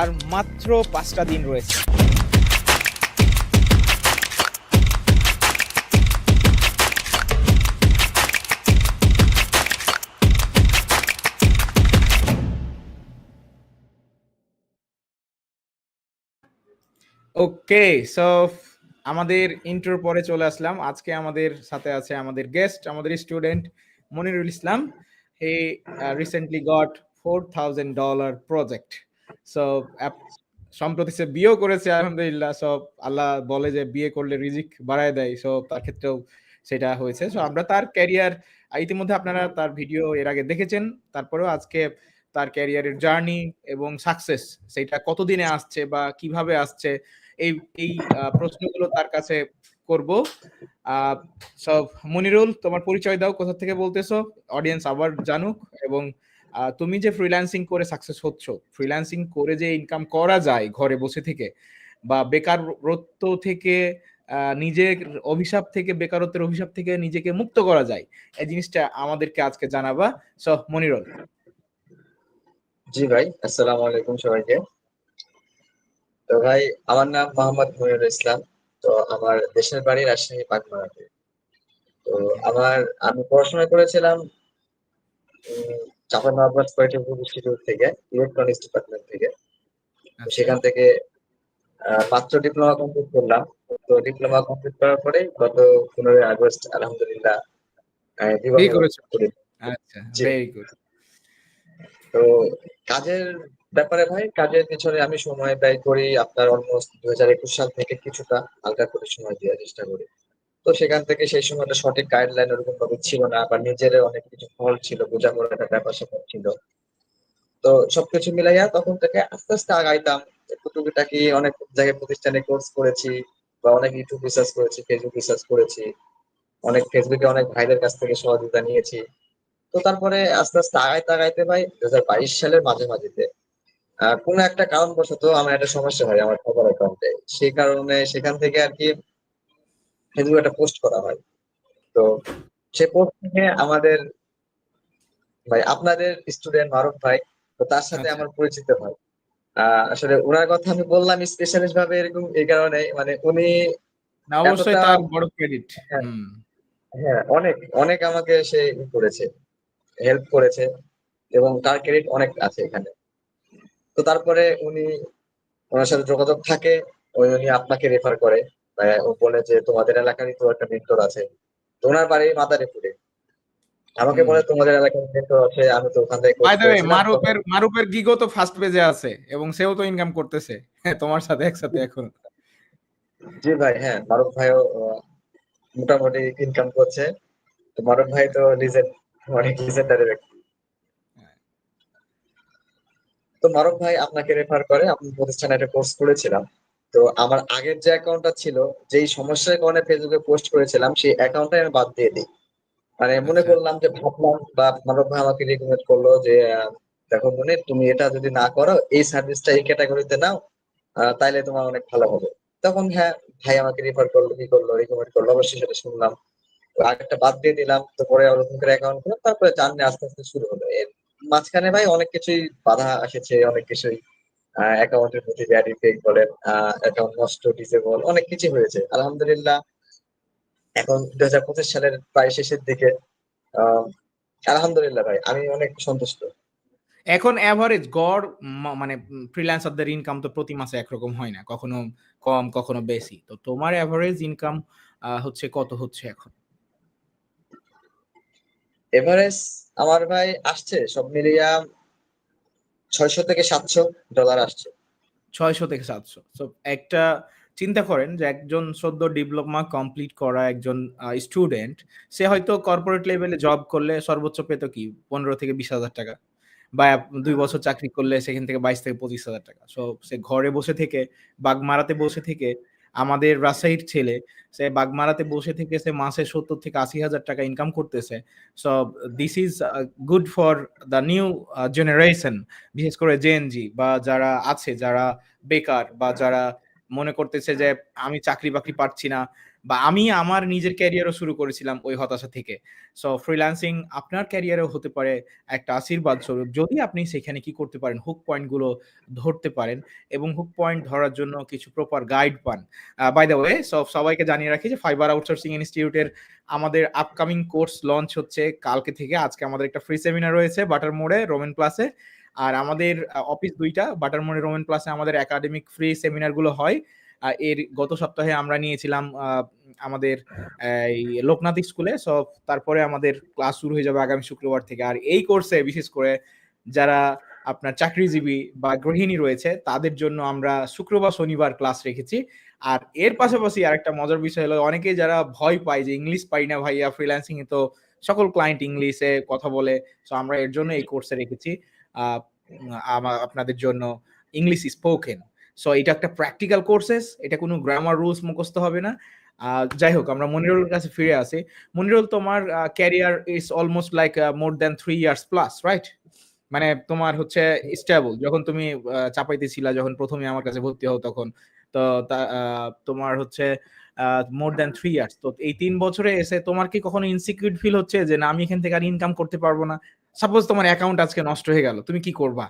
আর মাত্র পাঁচটা দিন রয়েছে। ওকে সো আমাদের ইন্টার পরে চলে আসলাম। আজকে আমাদের সাথে আছে আমাদের গেস্ট আমাদের student Monirul Islam. He recently got four thousand dollar project so সম্প্রতি সে বিয়েও করেছে, আলহামদুলিল্লাহ। সব আল্লাহ বলে যে বিয়ে করলে রিজিক বাড়ায় দেয়। সো তার ক্ষেত্রেও সেটা হয়েছে। সো আমরা তার ক্যারিয়ার, ইতিমধ্যে আপনারা তার ভিডিও এর আগে দেখেছেন। তারপরেও আজকে তার ক্যারিয়ারের জার্নি এবং সাকসেস, সেটা কতদিনে আসছে বা কীভাবে আসছে, এই এই প্রশ্নগুলো তার কাছে করব। সব, মনিরুল, তোমার পরিচয় দাও, কোথা থেকে বলতেছো? অডিয়েন্স আবার জানুক এবং তুমি যে ফ্রিল্যান্সিং করে সাকসেস হচ্ছ ফ্রিল্যান্সিং করে যে ইনকাম করা যায় ঘরে বসে থেকে বা বেকারত্ব থেকে নিজের অভিশাপ থেকে, বেকারত্বের অভিশাপ থেকে নিজেকে মুক্ত করা যায়, এই জিনিসটা আমাদেরকে আজকে জানাবা। সো মনিরুল। জি ভাই, আসসালামু আলাইকুম সবাইকে। তো ভাই, আমার নাম মোহাম্মদ মনিরুল ইসলাম। তো আমার দেশের বাড়ি রাজশাহী পাটমারাতে তো আমার, আমি পড়াশোনা করেছিলাম চাপা নবাবাদ পলিটেকনিক ইনস্টিটিউট থেকে ইলেকট্রনিক্স ডিপার্টমেন্ট থেকে। সেখান থেকে মাত্র ডিপ্লোমা কমপ্লিট করলাম। তো ডিপ্লোমা কমপ্লিট করার পরে গত পনেরোই আগস্ট আলহামদুলিল্লাহ আচ্ছা তো কাজের ব্যাপারে ভাই কাজের পিছনে আমি সময় ব্যয় করি। আপনার অলমোস্ট হাজার একুশ সাল থেকে কিছুটা হালকা করে সময় দেওয়ার চেষ্টা করি। তো সেখান থেকে সেই সময়টা সঠিক গাইডলাইন ওরকম ভাবে ছিল না, বা নিজের অনেক কিছু ফল ছিল, বোঝাপড়ার একটা ব্যাপার স্যাপার ছিল। তো সবকিছু মিলাইয়া তখন থেকে আস্তে আস্তে আগাইতাম। টুকিটাকি অনেক জায়গায় প্রতিষ্ঠানে কোর্স করেছি, বা অনেক ইউটিউব রিসার্চ করেছি ফেসবুক রিসার্চ করেছি। অনেক ফেসবুকে অনেক ভাইদের কাছ থেকে সহযোগিতা নিয়েছি। তো তারপরে আস্তে আস্তে আগাইতে আগাইতে ভাই দু হাজার বাইশ সালের মাঝে মাঝেতে কোন একটা কারণবশত আমার একটা সমস্যা হয় আমার খবর অ্যাকাউন্টে সেই কারণে সেখান থেকে আর কি ফেসবুক একটা পোস্ট করা হয়। তো সে পোস্ট নিয়ে আমাদের ভাই আপনাদের স্টুডেন্ট মারুফ ভাই তো তার সাথে আচ্ছা। আমার পরিচিত হয় আসলে ওনার কথা আমি বললাম স্পেশালিস্ট ভাবে এরকম এই কারণে মানে উনি অবশ্যই তার বড় ক্রেডিট হ্যাঁ। অনেক অনেক আমাকে সে করেছে হেল্প করেছে এবং তার ক্রেডিট অনেক আছে এখানে। তো তারপরে উনি ওনার সাথে যোগাযোগ থাকে ওই উনি আপনাকে রেফার করে। ও বলে যে তোমাদের এলাকারই তো একটা মেন্টর আছে। তো ওনার বাড়ি মাদারীপুরে। আমাকে বলে তোমাদের এলাকার মেন্টর আছে আমি তো ওখান থেকে বাই দ্য ওয়ে মারুফের মারুফের গিগো তো ফার্স্ট পেজে আছে এবং সেও তো ইনকাম করতেছে। হ্যাঁ তোমার সাথে একসাথে এখন। জি ভাই হ্যাঁ মারুফ ভাইও মোটামুটি ইনকাম করছে। তো মারুফ ভাই তো লিজেন্ড অনেক লিজেন্ডারি ব্যক্তি। তো মারুফ ভাই আপনাকে রেফার করে আপনি প্রতিষ্ঠানে একটা কোর্স করেছিলাম। তো আমার আগের যে অ্যাকাউন্টটা ছিল যেই সমস্যার কারণে ফেসবুকে পোস্ট করেছিলাম সেই অ্যাকাউন্টটা আমি বাদ দিয়ে দিই। মানে মনে আচ্ছা। করলাম যে ভাবলাম বা মানব ভাই আমাকে রিকমেন্ড করল যে দেখো মনে তুমি এটা যদি না করো এই সার্ভিসটা এই ক্যাটাগরিতে নাও তাইলে তোমার অনেক ভালো হবে। তখন হ্যাঁ ভাই আমাকে রেফার করল কি করল রিকমেন্ড করল অবশ্যই সেটা শুনলাম। আগেরটা বাদ দিয়ে দিলাম তো পরে ওরকম করে অ্যাকাউন্ট করলাম তারপরে জার্নি আস্তে আস্তে শুরু হলো। এর মাঝখানে ভাই অনেক কিছুই বাধা এসেছে অনেক কিছুই। অ্যাকাউন্টের প্রতি ব্যাড ইফেক্ট বলেন অ্যাকাউন্ট নষ্ট ডিসেবল অনেক কিছু হয়েছে। আলহামদুলিল্লাহ এখন দুই হাজার পঁচিশ সালের প্রায় শেষের দিকে আলহামদুলিল্লাহ ভাই আমি অনেক সন্তুষ্ট। এখন এভারেজ গড় মানে ফ্রিল্যান্সারদের ইনকাম তো প্রতি মাসে একরকম হয় না কখনো কম কখনো বেশি। তো তোমার এভারেজ ইনকাম হচ্ছে কত হচ্ছে এখন? এভারেজ আমার ভাই আসছে সব মিলিয়া ছয়শো থেকে সাতশো ডলার আসছে। ছয়শো থেকে সাতশো। তো একটা চিন্তা করেন যে একজন সদ্য ডিপ্লোমা কমপ্লিট করা একজন স্টুডেন্ট সে হয়তো কর্পোরেট লেভেলে জব করলে সর্বোচ্চ পেত কি? পনেরো থেকে বিশ হাজার টাকা। বা দুই বছর চাকরি করলে সেখান থেকে বাইশ থেকে পঁচিশ হাজার টাকা। সো সে ঘরে বসে থেকে বাঘ মারাতে বসে থেকে আমাদের রাজশাহীর ছেলে, সে বাগমারাতে বসে থেকে সে মাসে সত্তর থেকে আশি হাজার টাকা ইনকাম করতেছে। So this is good for the new generation বিশেষ করে জেএনজি বা যারা আছে, যারা বেকার বা যারা মনে করতেছে যে আমি চাকরি বাকরি পাচ্ছি না বা আমি আমার নিজের ক্যারিয়ারও শুরু করেছিলাম ওই হতাশা থেকে। সো ফ্রিল্যান্সিং আপনার ক্যারিয়ারেও হতে পারে, একটা আশীর্বাদ স্বরূপ। যদি আপনি সেখানে কি করতে পারেন হুক পয়েন্টগুলো ধরতে পারেন এবং হুক পয়েন্ট ধরার জন্য কিছু প্রপার গাইড পান। বাই দ্য ওয়ে সব, সবাইকে জানিয়ে রাখি যে ফাইবার আউটসোর্সিং ইনস্টিটিউটের আমাদের আপকামিং কোর্স লঞ্চ হচ্ছে কালকে থেকে। আজকে আমাদের একটা ফ্রি সেমিনার রয়েছে বাটার মোড়ে রোমেন প্লাসে আর আমাদের অফিস দুইটা বাটার মোড়ে রোমেন প্লাসে আমাদের একাডেমিক ফ্রি সেমিনারগুলো হয়। এর গত সপ্তাহে আমরা নিয়েছিলাম আমাদের, এই লোকনাথ স্কুলে সব তারপরে আমাদের ক্লাস শুরু হয়ে যাবে আগামী শুক্রবার থেকে। আর এই কোর্সে বিশেষ করে যারা আপনার চাকরিজীবী বা গৃহিণী রয়েছে, তাদের জন্য আমরা শুক্রবার, শনিবার ক্লাস রেখেছি। আর এর পাশাপাশি আরেকটা মজার বিষয় হলো অনেকে যারা ভয় পায় যে ইংলিশ পাই না ভাইয়া ফ্রিল্যান্সিং এ তো সকল ক্লায়েন্ট ইংলিশে কথা বলে, সো আমরা এর জন্য এই কোর্সে রেখেছি। আপনাদের জন্য ইংলিশ স্পোকেন সো এটা একটা প্র্যাকটিক্যাল কোর্সেস এটা কোনো গ্রামার রুলস মুখস্থ হবে না। যাই হোক আমরা মনিরুলের কাছে ফিরে আসি। মনিরুল তোমার career is almost like more than three years plus right মানে তোমার হচ্ছে স্টেবল যখন তুমি আহ, চাপাইতে ছিলা যখন প্রথমে আমার কাছে ভর্তি হও তখন তা- তোমার হচ্ছে মোর দ্যান থ্রি ইয়ার্স তো এই তিন বছরে এসে তোমার কি কখনো ইনসিকিউর ফিল হচ্ছে যে না আমি এখান থেকে আর ইনকাম করতে পারব না? সাপোজ তোমার অ্যাকাউন্ট আজকে নষ্ট হয়ে গেল তুমি কি করবা?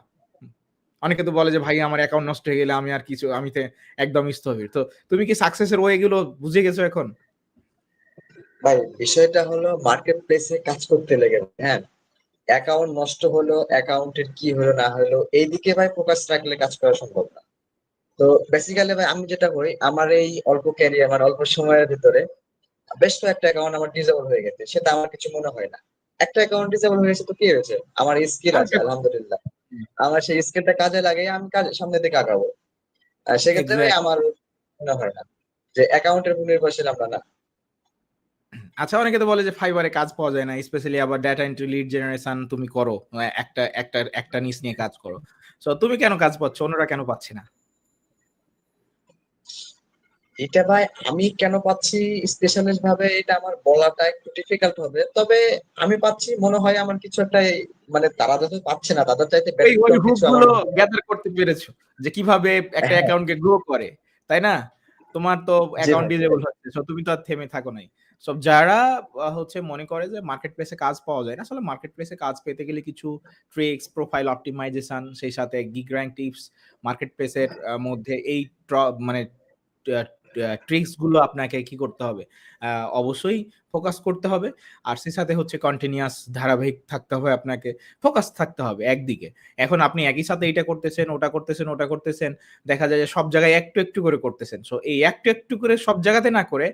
অনেকে তো বলে যে ভাই আমার অ্যাকাউন্ট নষ্ট হয়ে গেলে আমি আর কিছু আমি তো একদম স্থবির। তো তুমি কি সাকসেসের ওয়ে গুলো বুঝে গেছো এখন? ভাই বিষয়টা হলো মার্কেট প্লেসে কাজ করতে লেগে হ্যাঁ? অ্যাকাউন্ট নষ্ট হলো অ্যাকাউন্টের কি হলো না হলো এইদিকে ভাই ফোকাস রাখলে কাজ করা সম্ভব না। তো বেসিক্যালি ভাই আমি যেটা করি আমার এই অল্প ক্যারিয়ার মানে অল্প সময়ের ভিতরে বেশ কয়েকটা অ্যাকাউন্ট আমার ডিজেবল হয়ে গেছে সেটা আমার কিছু মনে হয় না। একটা অ্যাকাউন্ট ডিজেবল হয়ে গেছে তো কি হয়েছে? আমার স্কিল আছে আচ্ছা। আলহামদুলিল্লাহ। হুম। আমার সেই স্কিলটা কাজে লাগে আমি কাজ সামনের দিকে আগাবো। সেক্ষেত্রে আমার মনে হয় না যে অ্যাকাউন্টের উপর নির্ভরশীল আমরা না। আচ্ছা অনেকে তো বলে যে ফাইবারে কাজ পাওয়া যায় না স্পেশালি আবার ডেটা এন্ট্রি লিড জেনারেশন তুমি করো একটা একটা একটা নিস নিয়ে কাজ করো। তো তুমি কেন কাজ পাচ্ছ? অন্যরা কেন পাচ্ছে না? এটা ভাই আমি কেন পাচ্ছি স্পেশালিস্ট ভাবে এটা আমার বলাটা একটু ডিফিকাল্ট হবে। তবে আমি পাচ্ছি মনে হয় আমার কিছু একটা মানে তারা যত পাচ্ছে না তাদের চাইতে গ্যাদার করতে পেরেছ যে কীভাবে একটা। অ্যাকাউন্টকে গ্রো করে তাই না? তোমার তো অ্যাকাউন্ট ডিজেবল হচ্ছে সো তুমি তো আর থেমে থাকো নাই। সব যারা হচ্ছে মনে করে যে মার্কেট প্লেসে কাজ পাওয়া যায় না আসলে মার্কেট প্লেসে কাজ পেতে গেলে কিছু ট্রিক্স প্রোফাইল অপটিমাইজেশন সেই সাথে গিগ র্যাঙ্ক টিপস মার্কেট প্লেসের মধ্যে এই মানে ট্রিক্সগুলো আপনাকে কি করতে হবে? অবশ্যই ফোকাস করতে হবে। আর সেই সাথে হচ্ছে কন্টিনিউয়াস ধারাবাহিক থাকতে হবে আপনাকে। ফোকাস থাকতে হবে একদিকে। এখন আপনি একই সাথে এটা করতেছেন, ওটা করতেছেন ওটা করতেছেন, দেখা যায় যে সব জায়গায় একটু একটু করে করতেছেন। সো এই একটু একটু করে সব জায়গাতে না করে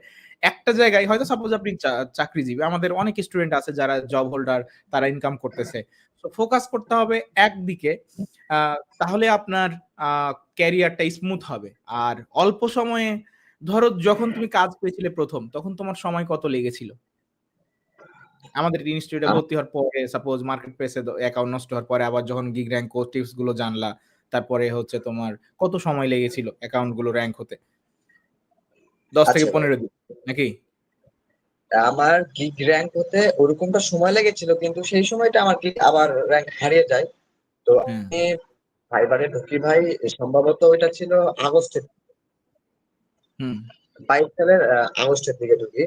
একটা জায়গায়, হয়তো সাপোজ আপনি চাকরিজীবী, আমাদের অনেক স্টুডেন্ট আছে যারা জব হোল্ডার তারা ইনকাম করতেছে। ফোকাস করতে হবে একদিকে তাহলে আপনার ক্যারিয়ারটা স্মুথ হবে। আর অল্প সময়ে ধরো যখন তুমি কাজ পেয়েছিলে প্রথম তখন তোমার সময় কত লেগেছিল? আমাদের ইনস্টিটিউটে ভর্তি হওয়ার পরে সাপোজ মার্কেট প্লেসে অ্যাকাউন্ট নষ্ট হওয়ার পরে আবার যখন গিগ র্যাঙ্ক কোর্স টিপসগুলো জানলা তারপরে হচ্ছে তোমার কত সময় লেগেছিল অ্যাকাউন্টগুলো র্যাঙ্ক হতে? দশ থেকে আচ্ছা। পনেরো দিন নাকি? আমার গিগ র্যাঙ্ক হতে ওরকমটা সময় লেগেছিল কিন্তু সেই সময়টা আমার গিগ আবার র্যাঙ্ক হারিয়ে যায়। তো। আমি ফাইবারে ঢুকি ভাই সম্ভবত ওইটা ছিল আগস্টের হুম। বাইশ সালের আগস্টের দিকে ঢুকি।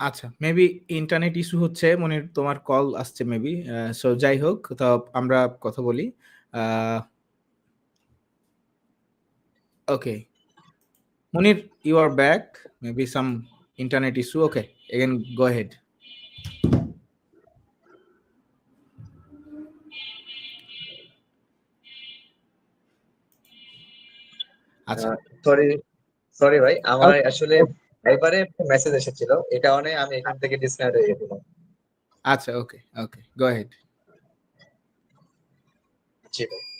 আচ্ছা মেবি ইন্টারনেট ইস্যু হচ্ছে মনে তোমার কল আসছে মেবি সো যাই হোক তো আমরা কথা বলি okay Monir you are back maybe some internet issue okay again go head আচ্ছা। সরি সরি ভাই আমার আসলে ফাইবারে মেসেজ এসেছিল। এই কারণে আমি এখান থেকে ডিসকানেক্ট হয়ে গেছিলাম। আচ্ছা ওকে ওকে গো হেড জি ভাই।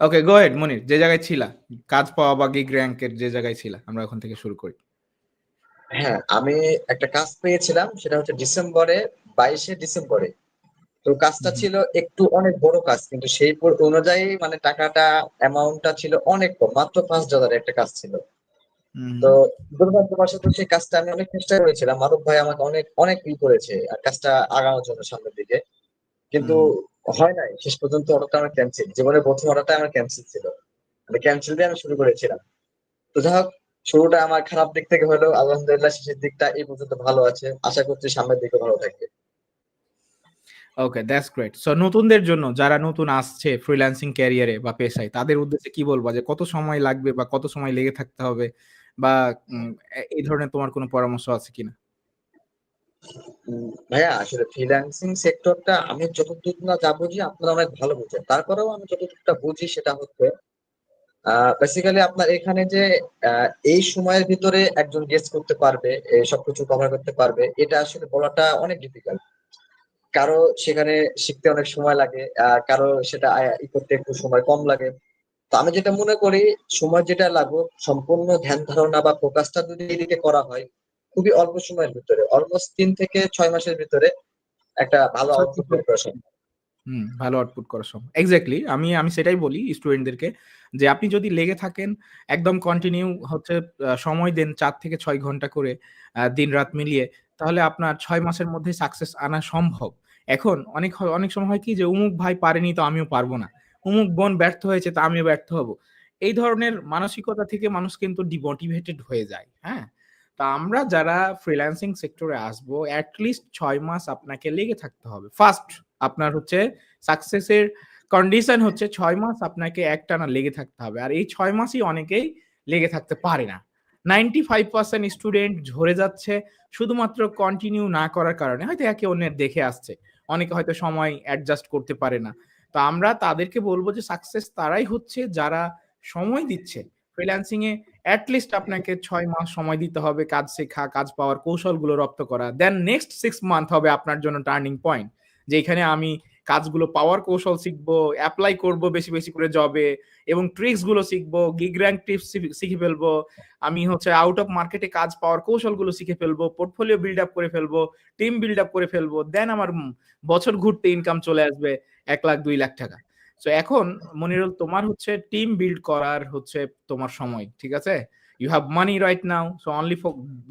ওকে গো হেড মনির যে জায়গায় ছিলা কাজ পাওয়া বা গিগ র্যাঙ্কের যে জায়গায় ছিলা আমরা ওখান থেকে শুরু করি। হ্যাঁ আমি একটা কাজ পেয়েছিলাম সেটা হচ্ছে ডিসেম্বরে বাইশে ডিসেম্বরে। তো কাজটা ছিল একটু অনেক বড় কাজ কিন্তু সেই অনুযায়ী মানে টাকাটা অ্যামাউন্টটা ছিল অনেক কম মাত্র পাঁচ ডলারের একটা কাজ ছিল। তো দুর্ভাগ্যবশত সেই কাজটা আমি অনেক চেষ্টা করেছিলাম মারুফ ভাই আমাকে অনেক অনেক ই করেছে আর কাজটা আগানোর জন্য সামনের দিকে। কিন্তু হয় নাই, শেষ পর্যন্ত অর্ডারটা আমার ক্যান্সেল জীবনের প্রথম অর্ডারটা আমার ক্যান্সেল ছিল। মানে ক্যান্সেল দিয়ে আমি শুরু করেছিলাম। তো যাই হোক, শুরুটা আমার খারাপ দিক থেকে হলেও আলহামদুলিল্লাহ শেষের দিকটা এই পর্যন্ত ভালো আছে। আশা করছি সামনের দিকে ভালো থাকবে। ওকে দ্যাটস গ্রেট সো নতুনদের জন্য যারা নতুন আসছে ফ্রিল্যান্সিং ক্যারিয়ারে বা পেশায়, তাদের উদ্দেশ্যে কি বলব? যে কত সময় লাগবে বা কত সময় লেগে থাকতে হবে? বা এই ধরনের তোমার কোনো পরামর্শ আছে কিনা? ভাইয়া, আসলে ফ্রিল্যান্সিং সেক্টরটা আমি যতদূর না যা বুঝি আপনারা অনেক ভালো বুঝেন। তারপরেও আমি যতটুকুটা বুঝি সেটা হচ্ছে বেসিক্যালি আপনার এখানে যে এই সময়ের ভিতরে একজন গেস করতে পারবে সবকিছু কভার করতে পারবে, এটা আসলে বলাটা অনেক ডিফিকাল্ট কারও সেখানে শিখতে অনেক সময় লাগে কারও সেটা ই করতে একটু সময় কম লাগে। তো আমি যেটা মনে করি, সময় যেটা লাগুক, সম্পূর্ণ ধ্যান ধারণা বা ফোকাসটা যদি এদিকে করা হয় খুবই অল্প সময়ের ভিতরে অলমোস্ট তিন থেকে ছয় মাসের ভিতরে একটা ভালো আচ্ছা, আউটপুট করা সম্ভব। হুম ভালো আউটপুট করা সম্ভব। এক্স্যাক্টলি আমি আমি সেটাই বলি স্টুডেন্টদেরকে যে আপনি যদি লেগে থাকেন একদম কন্টিনিউ হচ্ছে সময় দেন চার থেকে ছয় ঘণ্টা করে দিন রাত মিলিয়ে তাহলে আপনার ছয় মাসের মধ্যে সাকসেস আনা সম্ভব। এখন অনেক হয়- অনেক সময় হয় কি যে উমুক ভাই পারেনি তো আমিও পারব না। উমুক বোন ব্যর্থ হয়েছে তো আমিও ব্যর্থ হব। এই ধরনের মানসিকতা থেকে মানুষ কিন্তু ডিমোটিভেটেড হয়ে যায় হ্যাঁ? তা আমরা যারা ফ্রিল্যান্সিং সেক্টরে আসব অ্যাটলিস্ট ছয় মাস আপনাকে লেগে থাকতে হবে। ফার্স্ট আপনার হচ্ছে সাকসেসের কন্ডিশন হচ্ছে ছয় মাস আপনাকে একটানা লেগে থাকতে হবে। আর এই ছয় মাসই অনেকেই লেগে থাকতে পারে না। নাইনটি ফাইভ পার্সেন্ট স্টুডেন্ট ঝরে যাচ্ছে, শুধুমাত্র কন্টিনিউ না করার কারণে হয়তো একে অন্যের দেখে আসছে। অনেকে হয়তো সময় অ্যাডজাস্ট করতে পারে না। তো আমরা তাদেরকে বলব যে সাকসেস তারাই হচ্ছে যারা সময় দিচ্ছে। ফ্রিল্যান্সিং এ অ্যাটলিস্ট আপনাকে ছয় মাস সময় দিতে হবে কাজ শেখা, কাজ পাওয়ার কৌশলগুলো রপ্ত করা। দেন নেক্সট সিক্স মান্থ হবে আপনার জন্য টার্নিং পয়েন্ট যেখানে আমি কাজগুলো পাওয়ার কৌশল শিখব অ্যাপ্লাই করব বেশি বেশি করে জবে এবং ট্রিক্সগুলো শিখব গিগ র্যাঙ্ক টিপস শিখে ফেলব। আমি হচ্ছে আউট অফ মার্কেটে কাজ পাওয়ার কৌশলগুলো শিখে ফেলব পোর্টফোলিও বিল্ড আপ করে ফেলব টিম বিল্ড আপ করে ফেলব। দেন আমার বছর ঘুরতে ইনকাম চলে আসবে এক লাখ, দুই লাখ টাকা। সো এখন, মনিরুল, তোমার হচ্ছে টিম বিল্ড করার হচ্ছে তোমার সময়, ঠিক আছে? You have money right now so only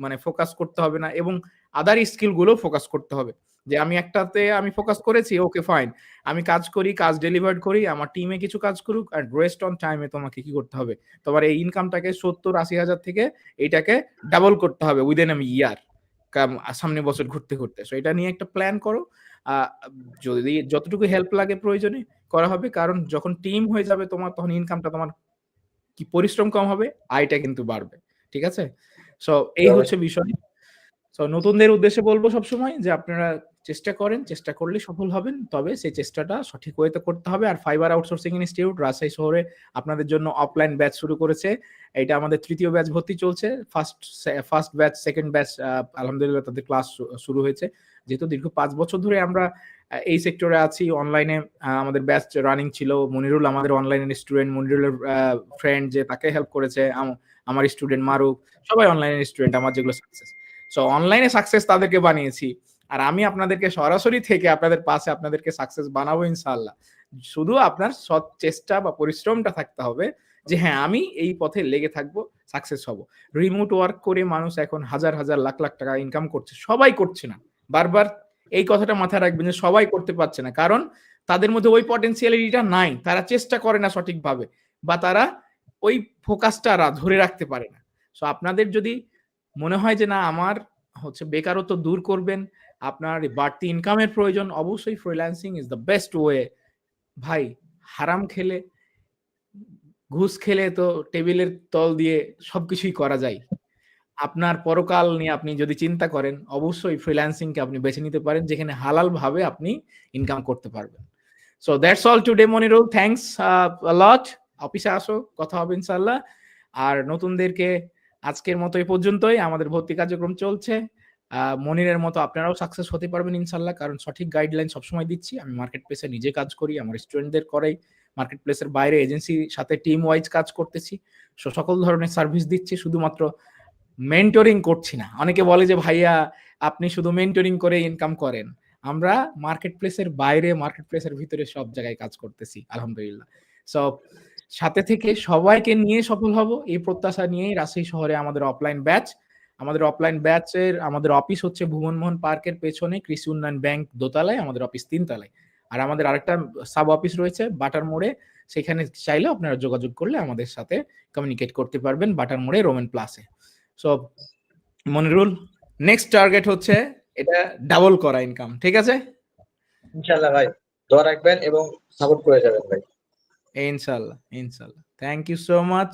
মানে ফোকাস করতে হবে না এবং আদার স্কিলগুলো ফোকাস করতে হবে। যে আমি একটাতে আমি ফোকাস করেছি ওকে ফাইন আমি কাজ করি, কাজ ডেলিভার করি, আমার টিমে কিছু কাজ করুক আর রেস্ট অন টাইমে তোমাকে কি করতে হবে? তোমার এই ইনকামটাকে সত্তর, আশি হাজার থেকে এইটাকে ডাবল করতে হবে উইদিন এম ইয়ার সামনে বছর ঘুরতে ঘুরতে। সো এটা নিয়ে একটা প্ল্যান করো। যদি যতটুকু হেল্প লাগে প্রয়োজনে করা হবে কারণ যখন টিম হয়ে যাবে তোমার তখন ইনকামটা তোমার কি পরিশ্রম কম হবে আয়টা কিন্তু বাড়বে ঠিক আছে? সো এই হচ্ছে বিষয়। সো নতুনদের উদ্দেশ্যে বলব সবসময় যে আপনারা চেষ্টা করেন চেষ্টা করলে সফল হবেন তবে সেই চেষ্টাটা সঠিক ওয়েতে করতে হবে। আর ফাইবার আউটসোর্সিং ইনস্টিটিউট রাজশাহী শহরে আপনাদের জন্য অফলাইন ব্যাচ শুরু করেছে। এটা আমাদের তৃতীয় ব্যাচ ভর্তি চলছে। First first batch second batch আলহামদুলিল্লাহ তাদের ক্লাস শুরু হয়েছে। যেহেতু দীর্ঘ পাঁচ বছর ধরে আমরা এই সেক্টরে আছি। অনলাইনে আমাদের ব্যাচ রানিং ছিল। মনিরুল আমাদের অনলাইনের স্টুডেন্ট মনিরুলের ফ্রেন্ড যে তাকে হেল্প করেছে, আম- আমার স্টুডেন্ট মারুক। সবাই অনলাইনের স্টুডেন্ট আমার যেগুলো সাকসেস সো অনলাইনে সাকসেস তাদেরকে বানিয়েছি। আর আমি আপনাদেরকে সরাসরি থেকে আপনাদের পাশে আপনাদেরকে সাকসেস বানাবো ইনশাল্লাহ শুধু আপনার সৎ চেষ্টা বা পরিশ্রমটা থাকতে হবে যে হ্যাঁ আমি এই পথে লেগে থাকব সাকসেস হব। রিমোট ওয়ার্ক করে মানুষ এখন হাজার হাজার, লাখ লাখ টাকা ইনকাম করছে। সবাই করছে না। বারবার এই কথাটা মাথায় রাখবেন যে সবাই করতে পারছে না। কারণ তাদের মধ্যে ওই পটেন্সিয়ালিটিটা নাই। তারা চেষ্টা করে না সঠিকভাবে বা তারা ওই ফোকাসটা ধরে রাখতে পারে না। সো আপনাদের যদি মনে হয় যে না, আমার হচ্ছে বেকারত্ব দূর করবেন, আপনার বাড়তি ইনকামের প্রয়োজন, অবশ্যই freelancing is the best way ভাই, হারাম খেলে, ঘুষ খেলে তো টেবিলের তল দিয়ে সবকিছুই করা যায়। আপনার পরকাল নিয়ে আপনি যদি চিন্তা করেন, অবশ্যই ফ্রিল্যান্সিংকে আপনি বেছে নিতে পারেন, যেখানে হালাল ভাবে আপনি ইনকাম করতে পারবেন। So that's all today Monirul thanks lot অফিসে আসো, কথা হবে ইনশাল্লাহ আর নতুনদেরকে আজকের মতো এই পর্যন্তই। আমাদের ভর্তি কার্যক্রম চলছে। মনিরের মতো আপনারাও সাকসেস হতে পারবেন ইনশাল্লাহ কারণ সঠিক গাইডলাইন সবসময় দিচ্ছি। আমি মার্কেট প্লেসে নিজে কাজ করি, আমার স্টুডেন্টদের করাই। মার্কেট প্লেসের বাইরে এজেন্সির সাথে টিম ওয়াইজ কাজ করতেছি। সো, সকল ধরনের সার্ভিস দিচ্ছি। শুধুমাত্র মেন্টরিং করছি না। অনেকে বলে যে, ভাইয়া, আপনি শুধু মেন্টরিং করে ইনকাম করেন। আমরা মার্কেট প্লেসের বাইরে মার্কেট প্লেসের ভিতরে সব জায়গায় কাজ করতেছি, আলহামদুলিল্লাহ। সব সাথে থেকে সবাইকে নিয়ে সফল হব, এই প্রত্যাশা নিয়েই রাজশাহী শহরে আমাদের অফলাইন ব্যাচ আমাদের অফলাইন ব্যাচের আমাদের অফিস হচ্ছে ভুবনমোহন পার্কের পেছনে, কৃষি উন্নয়ন ব্যাংক দোতলায়, আমাদের অফিস তিনতলায়। আর আমাদের আরেকটা সাব অফিস রয়েছে, বাটার মোড়ে। সেখানে চাইলে আপনারা যোগাযোগ করলে আমাদের সাথে কমিউনিকেট করতে পারবেন, বাটার মোড়ে রোমেন প্লাসে সো মনিরুল নেক্সট টার্গেট হচ্ছে এটা ডাবল করা ইনকাম ঠিক আছে? ইনশাল্লাহ ভাই দোয়া রাখবেন এবং সাপোর্ট করে যাবেন ভাই। ইনশাল্লাহ ইনশাল্লাহ থ্যাংক ইউ সো মাচ